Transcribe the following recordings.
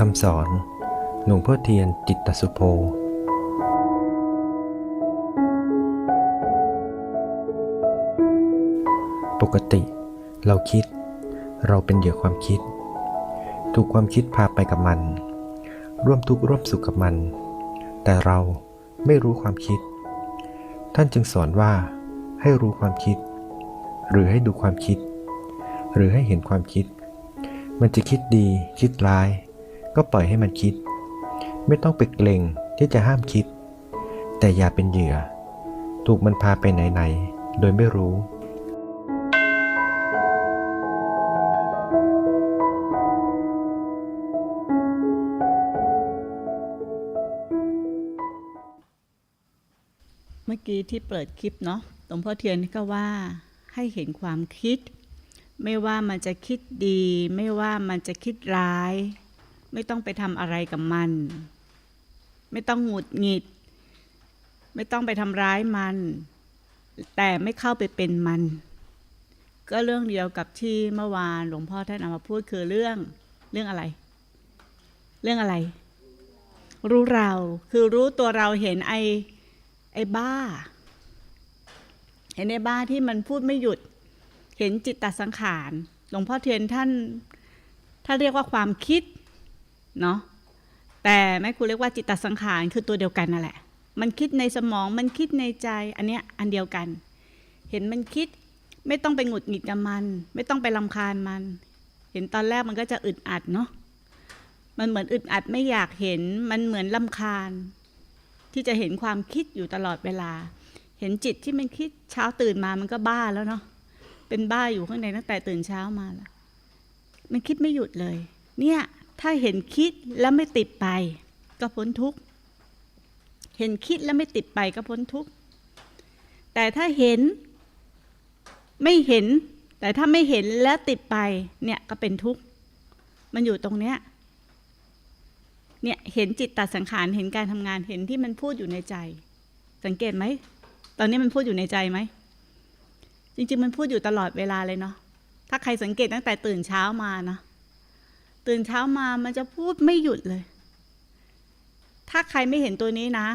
คำสอน หลวงพ่อเทียนจิตตสุโภปกติ เราคิด เราเป็นเหยื่อความคิด ถูกความคิดพาไปกับมัน ร่วมทุกข์ร่วมสุขกับมัน แต่เราไม่รู้ความคิด ท่านจึงสอนว่า ให้รู้ความคิด หรือให้ดูความคิด หรือให้เห็นความคิด มันจะคิดดีคิดร้าย ก็ปล่อยให้มันคิด ไม่ต้องไปเกรงที่จะห้ามคิด แต่อย่าเป็นเหยื่อ ถูกมันพาไปไหนๆ โดยไม่รู้เมื่อกี้ที่เปิดคลิปเนาะหลวงพ่อเทียนก็ว่าให้เห็นความคิด ไม่ว่ามันจะคิดดี ไม่ว่ามันจะคิดร้าย ไม่ต้องไปทำอะไรกับมัน ไม่ต้องหงุดหงิด ไม่ต้องไปทำร้ายมัน แต่ไม่เข้าไปเป็นมัน ก็เรื่องเดียวกับที่เมื่อวานหลวงพ่อท่านเอามาพูดคือเรื่องเรื่องอะไร เรื่องอะไร รู้เราคือรู้ตัวเราเห็นไอไอ้บ้า เห็นไอ้บ้าที่มันพูดไม่หยุด เห็นจิตตสังขาร หลวงพ่อเทียนท่านถ้าเรียกว่าความคิด เนาะแต่แม่ครูเรียกว่าจิตตสังขารคือตัวเดียวกันนั่นแหละ มันคิดในสมองมันคิดในใจอันเนี้ยอันเดียวกัน เห็นมันคิดไม่ต้องไปหงุดหงิดกับมัน ไม่ต้องไปลำคาญมัน เห็นตอนแรกมันก็จะอึดอัดเนาะมันเหมือนอึดอัดไม่อยากเห็นมันเหมือนลำคาญ ที่จะเห็นความคิดอยู่ตลอดเวลา เห็นจิตที่มันคิดเช้าตื่นมามันก็บ้าแล้วเนาะเป็นบ้าอยู่ข้างในตั้งแต่ตื่นเช้ามาแล้วมันคิดไม่หยุดเลย เนี่ย ถ้าเห็นคิดแล้วไม่ติดไป ก็พ้นทุกข์ เห็นคิดแล้วไม่ติดไปก็พ้นทุกข์ แต่ถ้าเห็นไม่เห็น แต่ถ้าไม่เห็นแล้วติดไปเนี่ยก็เป็นทุกข์ มันอยู่ตรงเนี้ย เนี่ยเห็นจิตตัดสังขารเห็นการทำงานเห็นที่มันพูดอยู่ในใจ สังเกตไหม ตอนนี้มันพูดอยู่ในใจไหม จริงๆ มันพูดอยู่ตลอดเวลาเลยเนาะ ถ้าใครสังเกตตั้งแต่ตื่นเช้ามานะ ตื่นเช้ามามันจะพูดไม่หยุดเลย ถ้าใครไม่เห็นตัวนี้นะ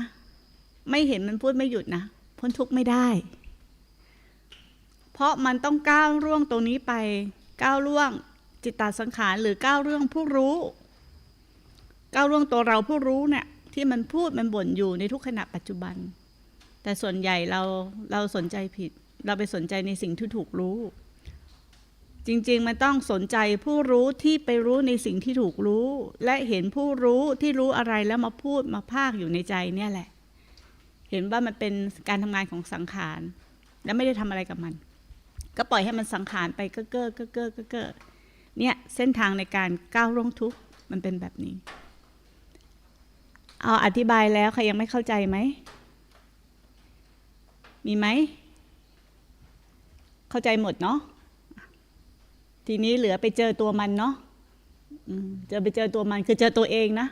ไม่เห็นมันพูดไม่หยุดนะ พ้นทุกข์ไม่ได้ เพราะมันต้องก้าวร่วงตรงนี้ไป ก้าวล่วงจิตตสังขารหรือก้าวเรื่องผู้รู้ ก้าวล่วงตัวเราผู้รู้เนี่ยที่มันพูดมันบ่นอยู่ในทุกขณะปัจจุบัน แต่ส่วนใหญ่เราเราสนใจผิด เราไปสนใจในสิ่งที่ถูกรู้ จริงๆ มันต้องสนใจผู้รู้ที่ไปรู้ในสิ่งที่ถูกรู้ และเห็นผู้รู้ที่รู้อะไรแล้วมาพูดมาพากอยู่ในใจเนี่ยแหละ เห็นว่ามันเป็นการทำงานของสังขาร และไม่ได้ทำอะไรกับมัน ก็ปล่อยให้มันสังขารไปเก้อเก้อเก้อเก้อเก้อเนี่ยเส้นทางในการก้าวล่วงทุกข์มันเป็นแบบนี้ เอาอธิบายแล้วใครยังไม่เข้าใจไหม มีไหม เข้าใจหมดเนาะ ทีนี้เหลือไปเจอตัวมันเนาะเจอไปเจอตัวมันคือเจอตัวเองนะ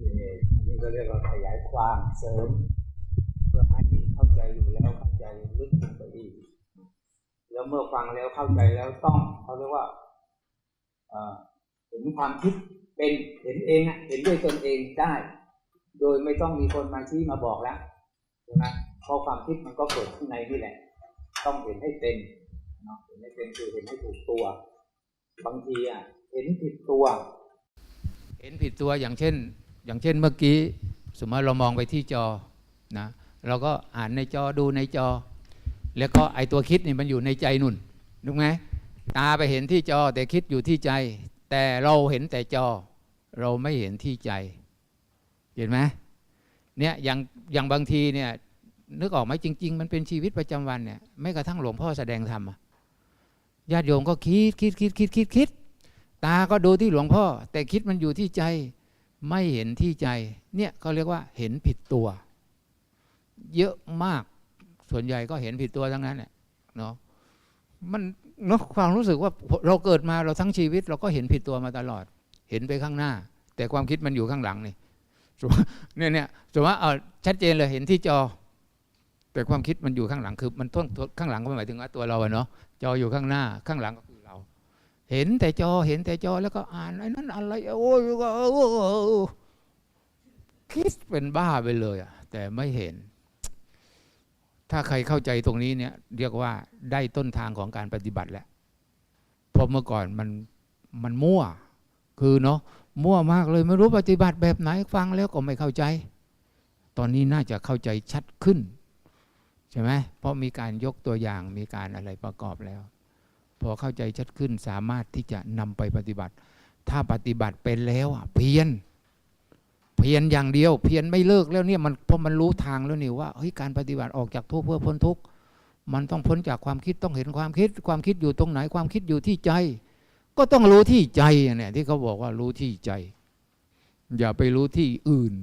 อันนี้ก็เรียกว่าขยายความเสริม เพื่อให้เข้าใจอยู่แล้วเข้าใจลึกขึ้นไปอีกแล้วเมื่อฟังแล้วเข้าใจแล้วต้องเขาเรียกว่าเห็นความคิดเป็นเห็นเองเห็นด้วยตนเองได้ โดยไม่ต้องมีคนมาชี้มาบอกแล้วใช่ไหมเพราะความคิดมันก็เกิดข้างในนี่แหละ ต้องเห็นให้เป็นเนาะเห็นให้เป็นคือเห็นให้ถูกตัว บางทีอะเห็นผิดตัว เห็นผิดตัวอย่างเช่น อย่างเช่นเมื่อกี้ สมมติเรามองไปที่จอนะเราก็อ่านในจอดูในจอ แล้วก็ไอตัวคิดนี่มันอยู่ในใจนุ่นถูกไหมตาไปเห็นที่จอแต่คิดอยู่ที่ใจ แต่เราเห็นแต่จอ เราไม่เห็นที่ใจ เห็นไหมเนี่ยอย่างอย่างบางทีเนี่ย นึกออกไหมจริง ๆ มันเป็นชีวิตประจำวันเนี่ยไม่กระทั่งหลวงพ่อแสดงธรรมอะญาติโยมก็คิดคิดคิดคิดคิดคิดตาก็ดูที่หลวงพ่อ แต่คิดมันอยู่ที่ใจไม่เห็นที่ใจ เนี่ยเขาเรียกว่าเห็นผิดตัว เยอะมากส่วนใหญ่ก็เห็นผิดตัวทั้งนั้นแหละเนาะมันเนาะความรู้สึกว่าเราเกิดมาเราทั้งชีวิต เราก็เห็นผิดตัวมาตลอด เห็นไปข้างหน้า แต่ความคิดมันอยู่ข้างหลังนี่เนี่ยเนี่ยสมมติว่าเอาชัดเจนเลยเห็นที่จอ แต่ความคิดมันอยู่ข้างหลังคือมันต้นข้างหลังก็หมายถึงว่าตัวเราเนาะจออยู่ข้างหน้าข้างหลังก็คือเรา เห็นแต่จอเห็นแต่จอแล้วก็อ่านไอ้นั้นอะไรโอ้ยก็คิดเป็นบ้าไปเลยอะแต่ไม่เห็น ถ้าใครเข้าใจตรงนี้เนี่ย เรียกว่าได้ต้นทางของการปฏิบัติแล้วเพราะเมื่อก่อนมันมันมั่ว คือเนาะมั่วมากเลยไม่รู้ปฏิบัติแบบไหนฟังแล้วก็ไม่เข้าใจ ตอนนี้น่าจะเข้าใจชัดขึ้น ใช่ไหมเพราะมีการยกตัวอย่างมีการอะไรประกอบแล้ว พอเข้าใจชัดขึ้นสามารถที่จะนำไปปฏิบัติ ถ้าปฏิบัติเป็นแล้วอะเพียรเพียรอย่างเดียว เพียรไม่เลิกแล้วเนี่ยมันเพราะมันรู้ทางแล้วนี่ว่าเฮ้ยการปฏิบัติออกจากทุกข์เพื่อพ้นทุกข์มันต้องพ้นจากความคิดต้องเห็นความคิด ความคิดอยู่ตรงไหนความคิดอยู่ที่ใจ ก็ต้องรู้ที่ใจเนี่ยที่เขาบอกว่ารู้ที่ใจ อย่าไปรู้ที่อื่น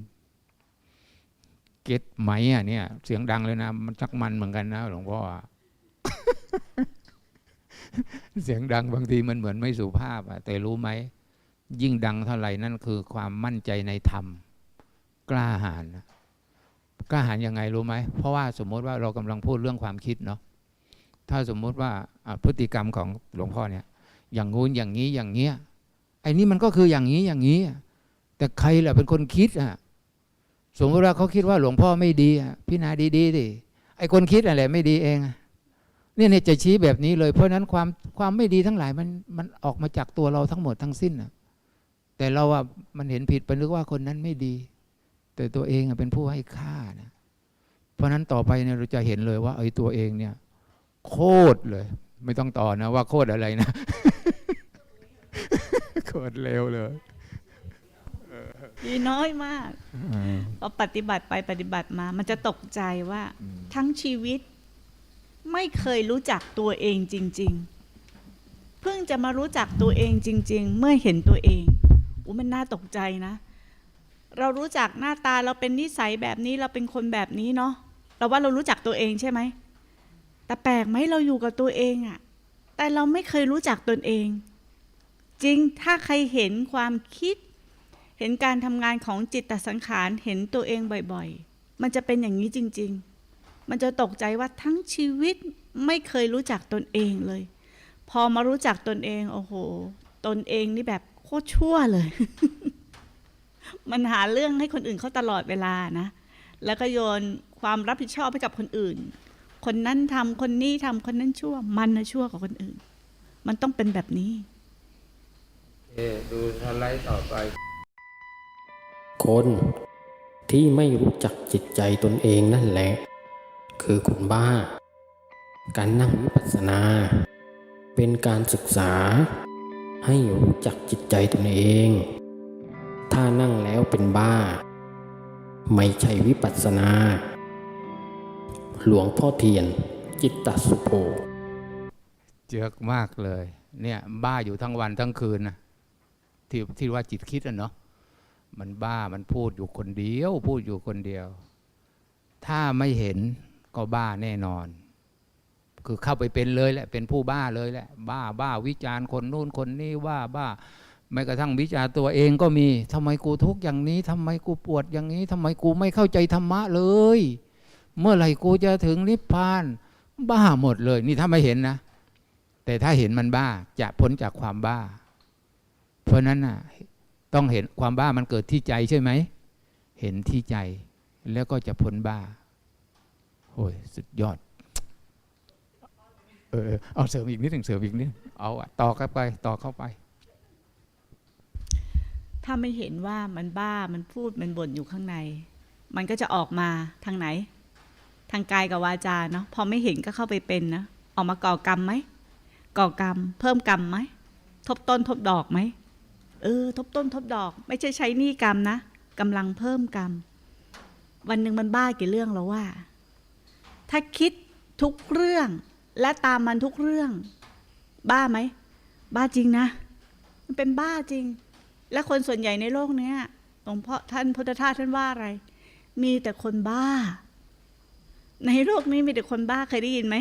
เก็ตไหมอะเนี่ย เสียงดังเลยนะ มันชักมันเหมือนกันนะหลวงพ่อเสียงดังบางทีมันเหมือนไม่สุภาพอะแต่รู้ไหม ยิ่งดังเท่าไหร่นั่นคือความมั่นใจในธรรม กล้าหาญกล้าหาญยังไงรู้ไหม เพราะว่าสมมติว่าเรากำลังพูดเรื่องความคิดเนาะถ้าสมมุติว่าพฤติกรรมของหลวงพ่อเนี่ย อย่างงู้นอย่างนี้อย่างเงี้ยไอ้นี่มันก็คืออย่างนี้อย่างนี้ แต่ใครแหละเป็นคนคิดอะ สมมติว่าเขาคิดว่าหลวงพ่อไม่ดีพี่นาดีๆดิไอ้คนคิดอะไรไม่ดีเองเนี่ยเนี่ยจะชี้แบบนี้เลยเพราะนั้นความความไม่ดีทั้งหลายมันมันออกมาจากตัวเราทั้งหมดทั้งสิ้นนะแต่เราอะมันเห็นผิดไปนึกว่าคนนั้นไม่ดี แต่ตัวเองเป็นผู้ให้ค่านะเพราะนั้นต่อไปเนี่ยเราจะเห็นเลยว่าไอ้ตัวเองเนี่ย โคตรเลย ไม่ต้องต่อนะว่าโคตรอะไรนะโคตรเร็วเลย มีน้อยมากพอปฏิบัติไปปฏิบัติมา มันจะตกใจว่า ทั้งชีวิต ไม่เคยรู้จักตัวเองจริง ๆ เพิ่งจะมารู้จักตัวเองจริง ๆ เมื่อเห็นตัวเองอู้มันน่าตกใจนะ เรารู้จักหน้าตาเราเป็นนิสัยแบบนี้เราเป็นคนแบบนี้เนาะเราว่าเรารู้จักตัวเองใช่ไหมแต่แปลกไหมเราอยู่กับตัวเองอะแต่เราไม่เคยรู้จักตนเอง จริงถ้าใครเห็นความคิด เห็นการทำงานของจิตตสังขารเห็นตัวเองบ่อยๆ มันจะเป็นอย่างนี้จริง ๆ มันจะตกใจว่าทั้งชีวิตไม่เคยรู้จักตนเองเลย พอมารู้จักตนเองโอ้โห ตนเองนี่แบบโคตรชั่วเลย มันหาเรื่องให้คนอื่นเขาตลอดเวลานะ แล้วก็โยนความรับผิดชอบให้กับคนอื่น คนนั้นทำคนนี้ทำคนนั้นชั่ว มันนะชั่วกว่าคนอื่น มันต้องเป็นแบบนี้ เอดูสไลด์ต่อไป คน ที่ไม่รู้จักจิตใจตนเองนั่นแหละ คือคนบ้า การนั่งวิปัสสนา เป็นการศึกษา ให้รู้จักจิตใจตนเอง ถ้านั่งแล้วเป็นบ้า ไม่ใช่วิปัสสนา หลวงพ่อเทียน จิตตสุโภเจือกมากเลย เนี่ยบ้าอยู่ทั้งวันทั้งคืนนะที่ที่ว่าจิตคิดอะเนาะ มันบ้ามันพูดอยู่คนเดียว พูดอยู่คนเดียว ถ้าไม่เห็นก็บ้าแน่นอน คือเข้าไปเป็นเลยแหละ เป็นผู้บ้าเลยแหละ บ้าบ้าวิจารณ์คนนู่นคนนี้ว่าบ้าแม้กระทั่งวิจารตัวเองก็มีทำไมกูทุกข์อย่างนี้ทำไมกูปวดอย่างนี้ทำไมกูไม่เข้าใจธรรมะเลย เมื่อไหร่กูจะถึงนิพพาน บ้าหมดเลย นี่ถ้าไม่เห็นนะ แต่ถ้าเห็นมันบ้าจะพ้นจากความบ้า เพราะฉะนั้นน่ะ ต้องเห็นความบ้ามันเกิดที่ใจใช่ไหม เห็นที่ใจ แล้วก็จะพ้นบ้าโอ้ยสุดยอด เออเอาเสริมอีกนิดหนึ่งเสริมอีกนิดเอาต่อเข้าไป ต่อเข้าไป ถ้าไม่เห็นว่ามันบ้ามันพูดมันบ่นอยู่ข้างใน มันก็จะออกมาทางไหน ทางกายกับวาจาเนาะพอไม่เห็นก็เข้าไปเป็นนะออกมาก่อกรรมไหมก่อกรรม เพิ่มกรรมไหมทบต้นทบดอกไหม เออ ทบต้นทบดอก ไม่ใช่ใช้หนี้กรรมนะกำลังเพิ่มกรรม วันหนึ่งมันบ้ากี่เรื่องแล้วว่า ถ้าคิดทุกเรื่อง และตามมันทุกเรื่อง บ้าไหม บ้าจริงนะ มันเป็นบ้าจริง และคนส่วนใหญ่ในโลกเนี้ยหลวงพ่อท่านพุทธทาสท่านว่าอะไร มีแต่คนบ้า ในโลกนี้มีแต่คนบ้าเคยได้ยินไหม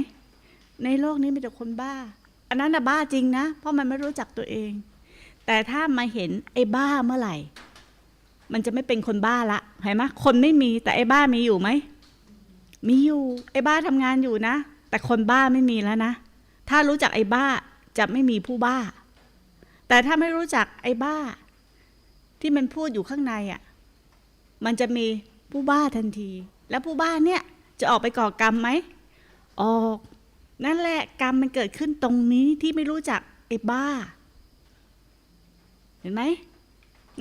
ในโลกนี้มีแต่คนบ้า อันนั้นน่ะบ้าจริงนะ เพราะมันไม่รู้จักตัวเอง แต่ถ้ามาเห็นไอ้บ้าเมื่อไหร่ มันจะไม่เป็นคนบ้าละเห็นไหมคนไม่มีแต่ไอ้บ้ามีอยู่ไหมมีอยู่ไอ้บ้าทำงานอยู่นะ แต่คนบ้าไม่มีแล้วนะ ถ้ารู้จักไอ้บ้าจะไม่มีผู้บ้า แต่ถ้าไม่รู้จักไอ้บ้า ที่มันพูดอยู่ข้างในอะมันจะมีผู้บ้าทันที แล้วผู้บ้าเนี่ยจะออกไปก่อกรรมไหมออก นั่นแหละกรรมมันเกิดขึ้นตรงนี้ที่ไม่รู้จักไอ้บ้า เห็นไหม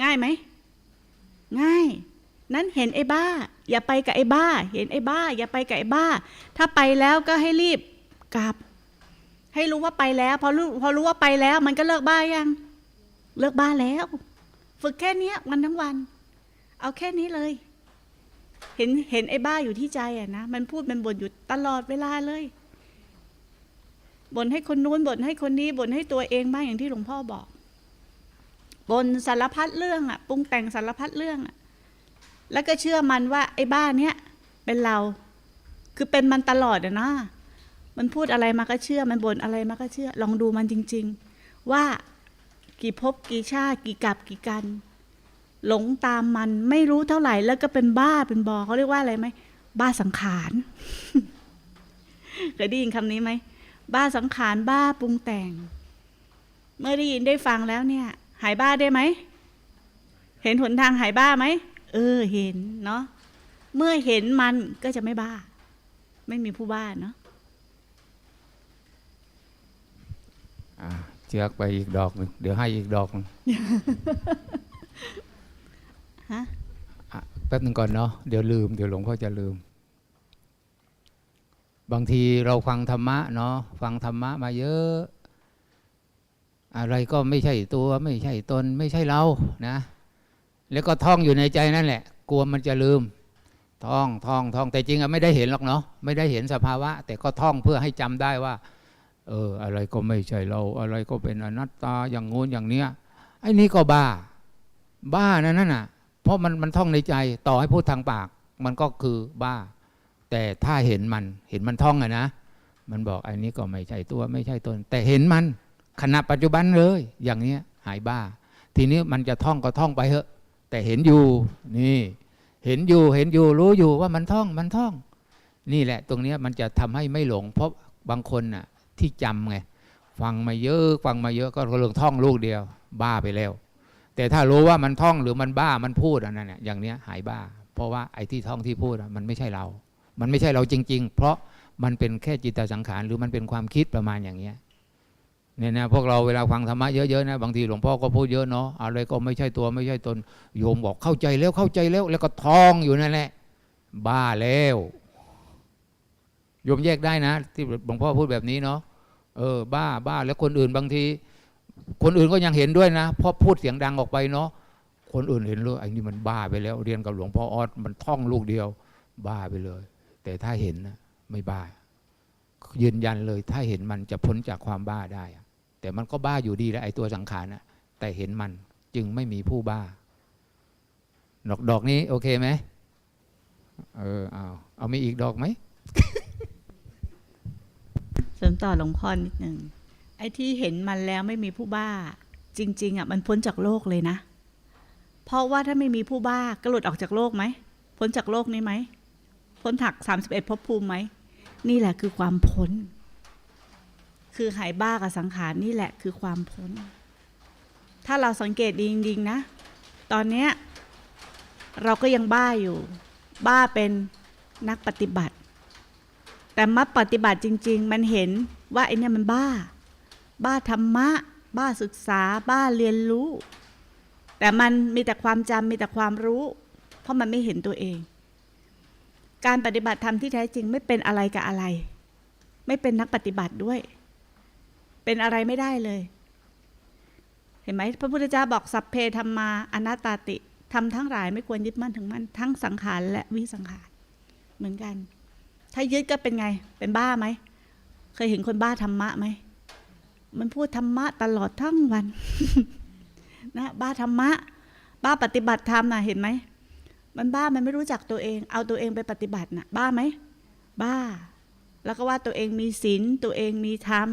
ง่ายไหม ง่าย นั้นเห็นไอ้บ้า อย่าไปกับไอ้บ้า เห็นไอ้บ้า อย่าไปกับไอ้บ้า ถ้าไปแล้วก็ให้รีบกลับ ให้รู้ว่าไปแล้ว พอรู้พอรู้ว่าไปแล้ว มันก็เลิกบ้ายัง เลิกบ้าแล้ว ฝึกแค่นี้วันทั้งวัน เอาแค่นี้เลย เห็นเห็นไอ้บ้าอยู่ที่ใจอะนะ มันพูดมันบ่นอยู่ตลอดเวลาเลยบ่นให้คนนู้นบ่นให้คนนี้บ่นให้ตัวเองบ้างอย่างที่หลวงพ่อบอก บนสารพัดเรื่องอะปรุงแต่งสารพัดเรื่องอะแล้วก็เชื่อมันว่าไอ้บ้าเนี้ยเป็นเรา คือเป็นมันตลอดอะนะมันพูดอะไรมาก็เชื่อ มันบ่นอะไรมาก็เชื่อ ลองดูมันจริง ๆ ว่ากี่ภพกี่ชาติกี่กับกี่กัน หลงตามมันไม่รู้เท่าไหร่ แล้วก็เป็นบ้าเป็นบอเขาเรียกว่าอะไรไหมบ้าสังขารเคยได้ยินคำนี้ไหมบ้าสังขารบ้าปรุงแต่ง เมื่อได้ยินได้ฟังแล้วเนี่ย หายบ้าได้ไหม เห็นหนทางหายบ้าไหม เออเห็นเนาะ เมื่อเห็นมันก็จะไม่บ้า ไม่มีผู้บ้าเนาะอ่าเชือกไปอีกดอกหนึ่งเดี๋ยวให้อีกดอกหนึ่งฮะอะแป๊บหนึ่งก่อนเนาะเดี๋ยวลืม เดี๋ยวหลวงพ่อจะลืม บางทีเราฟังธรรมะเนาะฟังธรรมะมาเยอะ อะไรก็ไม่ใช่ตัวไม่ใช่ตนไม่ใช่เรานะ แล้วก็ท่องอยู่ในใจนั่นแหละ กลัวมันจะลืม ท่องท่องท่องแต่จริงอะไม่ได้เห็นหรอกเนาะไม่ได้เห็นสภาวะ แต่ก็ท่องเพื่อให้จำได้ว่า เออ อะไรก็ไม่ใช่เรา อะไรก็เป็นอนัตตาอย่างงู้นอย่างเนี้ยไอ้นี่ก็บ้า บ้านั่นน่ะ เพราะมันมันท่องในใจต่อให้พูดทางปาก มันก็คือบ้า แต่ถ้าเห็นมันเห็นมันท่องอะนะมันบอกไอ้นี้ก็ไม่ใช่ตัวไม่ใช่ตน แต่เห็นมัน ขณะปัจจุบันเลย อย่างเนี้ยหายบ้า ทีนี้มันจะท่องก็ท่องไปเถอะ แต่เห็นอยู่นี่ เห็นอยู่เห็นอยู่รู้อยู่ว่ามันท่องมันท่อง นี่แหละ ตรงเนี้ยมันจะทำให้ไม่หลง เพราะบางคนน่ะที่จำไงฟังมาเยอะฟังมาเยอะก็เรื่องท่องลูกเดียว บ้าไปแล้ว แต่ถ้ารู้ว่ามันท่องหรือมันบ้ามันพูดอันนั้นเนี่ยอย่างเนี้ยหายบ้า เพราะว่าไอ้ที่ท่องที่พูดมันไม่ใช่เรา มันไม่ใช่เราจริง ๆ เพราะมันเป็นแค่จิตสังขารหรือมันเป็นความคิดประมาณอย่างเงี้ย เนี่ยนะพวกเราเวลาฟังธรรมะเยอะๆนะบางทีหลวงพ่อก็พูดเยอะเนาะอะไรก็ไม่ใช่ตัวไม่ใช่ตนโยมบอกเข้าใจแล้วเข้าใจแล้ว แล้วก็ท่องอยู่นั่นแหละบ้าแล้วโยมแยกได้นะ ที่หลวงพ่อพูดแบบนี้เนาะเออบ้าบ้าแล้วคนอื่นบางที คนอื่นก็ยังเห็นด้วยนะเพราะพูดเสียงดังออกไปเนาะคนอื่นเห็นเลยไอ้นี่มันบ้าไปแล้ว เรียนกับหลวงพ่อออสมันท่องลูกเดียว บ้าไปเลย แต่ถ้าเห็นนะไม่บ้ายืนยันเลยถ้าเห็นมันจะพ้นจากความบ้าได้ แต่มันก็บ้าอยู่ดีแล้วไอ้ตัวสังขารนะแต่เห็นมันจึงไม่มีผู้บ้า ดอกดอกนี้โอเคไหมเออเอาเอามีอีกดอกไหมเสริมต่อหลวงพ่อนิดหนึ่งไอ้ที่เห็นมันแล้วไม่มีผู้บ้า จริง ๆอะมันพ้นจากโลกเลยนะ เพราะว่าถ้าไม่มีผู้บ้าก็หลุดออกจากโลกไหมพ้นจากโลกนี้ไหมพ้นถักสามสิบเอ็ดภพภูมิไหมนี่แหละคือความพ้น คือหายบ้ากับสังขารนี่แหละคือความพ้น ถ้าเราสังเกตดีจริงๆนะ ตอนเนี้ยเราก็ยังบ้าอยู่ บ้าเป็นนักปฏิบัติ แต่มาปฏิบัติจริง ๆ มันเห็นว่าไอ้เนี่ยมันบ้า บ้าธรรมะ บ้าศึกษา บ้าเรียนรู้ แต่มันมีแต่ความจำมีแต่ความรู้ เพราะมันไม่เห็นตัวเอง การปฏิบัติธรรมที่แท้จริงไม่เป็นอะไรกับอะไร ไม่เป็นนักปฏิบัติด้วย เป็นอะไรไม่ได้เลย เห็นไหมพระพุทธเจ้าบอกสัพเพธรรมาอนัตตาติทำทั้งหลายไม่ควรยึดมั่นถึงมั่นทั้งสังขารและวิสังขารเหมือนกัน ถ้ายึดก็เป็นไง เป็นบ้าไหม เคยเห็นคนบ้าธรรมะไหม มันพูดธรรมะตลอดทั้งวัน นะ บ้าธรรมะ บ้าปฏิบัติธรรมนะเห็นไหม มันบ้ามันไม่รู้จักตัวเอง เอาตัวเองไปปฏิบัตินะบ้าไหม บ้า แล้วก็ว่าตัวเองมีศีลตัวเองมีธรรม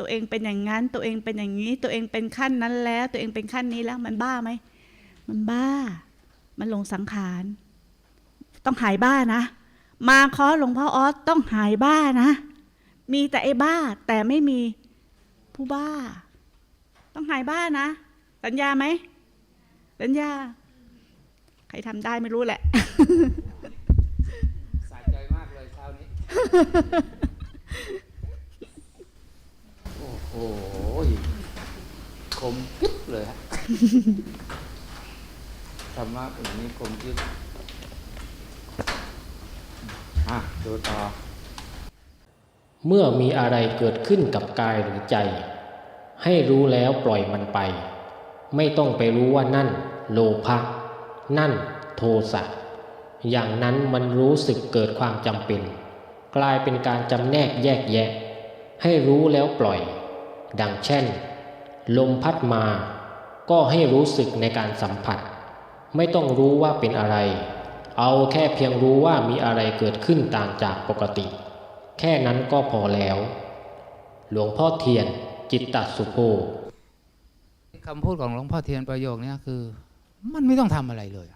ตัวเองเป็นอย่างนั้น ตัวเองเป็นอย่างนี้ ตัวเองเป็นขั้นนั้นแล้ว ตัวเองเป็นขั้นนี้แล้วมันบ้าไหมมันบ้า มันลงสังขาร ต้องหายบ้านะ มาเคอหลวงพ่อออสต้องหายบ้านะ มีแต่ไอ้บ้า แต่ไม่มีผู้บ้า ต้องหายบ้านะ สัญญาไหมสัญญา ใครทำได้ไม่รู้แหละสะใจมากเลยเช้านี้ โอ้โหคมกึ๊บเลยฮะธรรมะอย่างนี้คมกึ๊บอะดูต่อ เมื่อมีอะไรเกิดขึ้นกับกายหรือใจ ให้รู้แล้วปล่อยมันไป ไม่ต้องไปรู้ว่านั่น โลภะนั่นโทสะอย่างนั้นมันรู้สึกเกิดความจำเป็น กลายเป็นการจำแนกแยกแยะ ให้รู้แล้วปล่อย ดังเช่น ลมพัดมา ก็ให้รู้สึกในการสัมผัส ไม่ต้องรู้ว่าเป็นอะไร เอาแค่เพียงรู้ว่ามีอะไรเกิดขึ้นต่างจากปกติ แค่นั้นก็พอแล้ว หลวงพ่อเทียน จิตตสุโภคำพูดของหลวงพ่อเทียนประโยคนี้คือ มันไม่ต้องทำอะไรเลย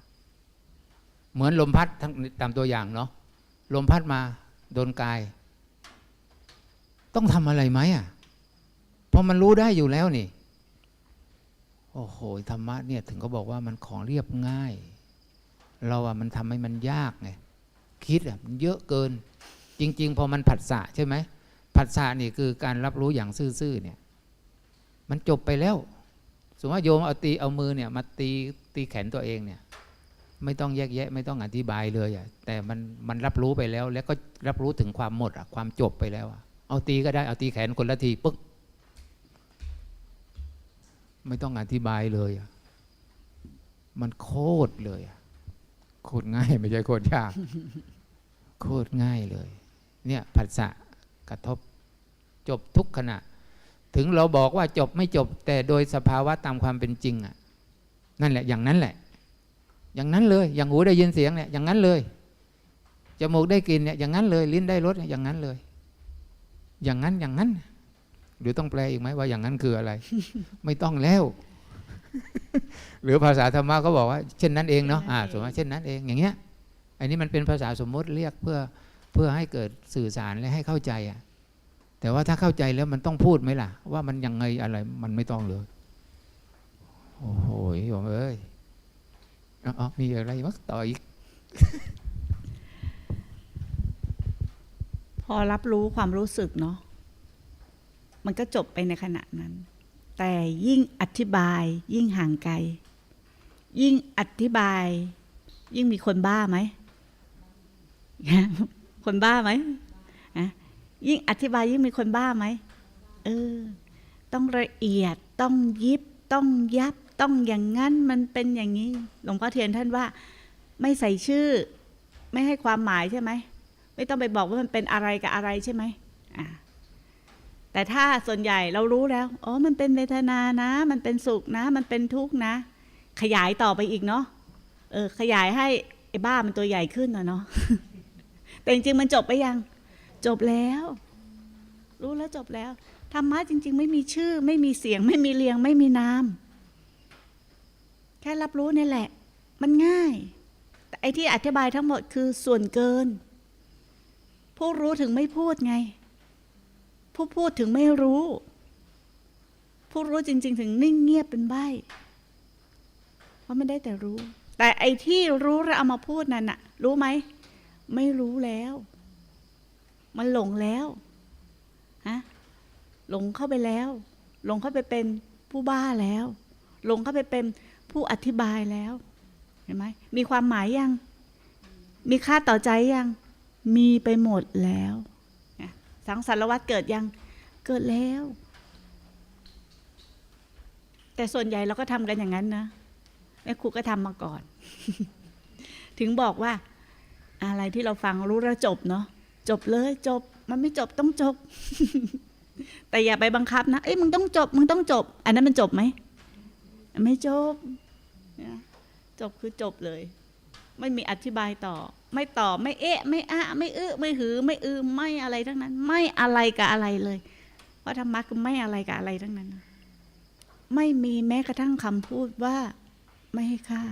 เหมือนลมพัดทั้งตามตัวอย่างเนาะลมพัดมาโดนกาย ต้องทำอะไรไหมอะ เพราะมันรู้ได้อยู่แล้วนี่ โอ้โหธรรมะเนี่ยถึงเขาบอกว่ามันของเรียบง่าย เราอะมันทำให้มันยากไงคิดอะมันเยอะเกิน จริง ๆ พอมันผัสสะใช่ไหมผัสสะนี่คือการรับรู้อย่างซื่อๆเนี่ย มันจบไปแล้ว สมมติว่าโยมเอาตีเอามือเนี่ย มาตีตีแขนตัวเองเนี่ย ไม่ต้องแยกแยะ ไม่ต้องอธิบายเลยอะแต่มันมันรับรู้ไปแล้ว แล้วก็รับรู้ถึงความหมดอะความจบไปแล้วอะเอาตีก็ได้เอาตีแขนคนละทีปึ๊ก ไม่ต้องอธิบายเลยมันโคตรเลยโคตรง่ายไม่ใช่โคตรยาก โคตรง่ายเลย เนี่ยผัสสะกระทบจบทุกขณะ ถึงเราบอกว่าจบไม่จบ แต่โดยสภาวะตามความเป็นจริงอะ นั่นแหละ อย่างนั้นแหละ อย่างนั้นเลย อย่างหูได้ยินเสียงเนี่ยอย่างนั้นเลยจมูกได้กลิ่นเนี่ยอย่างนั้นเลย ลิ้นได้รสเนี่ยอย่างนั้นเลย อย่างนั้นอย่างนั้น หรือต้องแปลอีกไหมว่าอย่างนั้นคืออะไร ไม่ต้องแล้ว หรือภาษาธรรมะก็บอกว่า เช่นนั้นเองเนาะอ่าสมมติว่าเช่นนั้นเองอย่างเงี้ย อันนี้มันเป็นภาษาสมมติเรียกเพื่อเพื่อให้เกิดสื่อสารและให้เข้าใจอะ แต่ว่าถ้าเข้าใจแล้วมันต้องพูดไหมล่ะ ว่ามันยังไงอะไรมันไม่ต้องเลยโอ้โหโยมเอ้ยเอาเอามีอะไรมักต่ออีกพอรับรู้ความรู้สึกเนาะ มันก็จบไปในขณะนั้น แต่ยิ่งอธิบายยิ่งห่างไกล ยิ่งอธิบาย ยิ่งมีคนบ้าไหม คนบ้าไหมยิ่งอธิบายยิ่งมีคนบ้าไหมเออ ต้องละเอียดต้องยิบ ต้องยับ ต้องอย่างนั้นมันเป็นอย่างนี้ หลวงพ่อเทียนท่านว่า ไม่ใส่ชื่อ ไม่ให้ความหมายใช่ไหม ไม่ต้องไปบอกว่ามันเป็นอะไรกับอะไรใช่ไหมอ่า แต่ถ้าส่วนใหญ่เรารู้แล้ว อ๋อ มันเป็นเวทนานะ มันเป็นสุขนะ มันเป็นทุกข์นะ ขยายต่อไปอีกเนาะ เออ ขยายให้ไอ้บ้ามันตัวใหญ่ขึ้นนะเนาะ แต่จริงๆมันจบไปยัง จบแล้ว รู้แล้วจบแล้ว ธรรมะจริง ๆ ไม่มีชื่อ ไม่มีเสียง ไม่มีเรียง ไม่มีนาม แค่รับรู้นี่แหละ มันง่าย แต่ไอ้ที่อธิบายทั้งหมดคือส่วนเกิน ผู้รู้ถึงไม่พูดไง ผู้พูดถึงไม่รู้ ผู้รู้จริง ๆ ถึงนิ่งเงียบเป็นใบเพราะไม่ได้แต่รู้ แต่ไอ้ที่รู้แล้วเอามาพูดนั่นน่ะ รู้ไหม ไม่รู้แล้ว มันหลงแล้วฮะหลงเข้าไปแล้ว หลงเข้าไปเป็นผู้บ้าแล้ว หลงเข้าไปเป็นผู้อธิบายแล้ว เห็นไหมมีความหมายยัง มีค่าต่อใจยัง มีไปหมดแล้ว สังสารวัตรเกิดยังเกิดแล้ว แต่ส่วนใหญ่เราก็ทำกันอย่างนั้นนะแม่ครูก็ทำมาก่อน ถึงบอกว่า อะไรที่เราฟังรู้แล้วจบเนาะจบเลยจบ มันไม่จบต้องจบ แต่อย่าไปบังคับนะเอ้ยมึงต้องจบ มึงต้องจบ อันนั้นมันจบไหมไม่จบจบคือจบเลย ไม่มีอธิบายต่อ ไม่ตอบไม่เอะไม่อะไม่เออไม่หือ ไม่อือไม่อะไรทั้งนั้น ไม่อะไรกับอะไรเลยเพราะธรรมะคือไม่อะไรกับอะไรทั้งนั้น ไม่มีแม้กระทั่งคำพูดว่าไม่ให้ฆ่า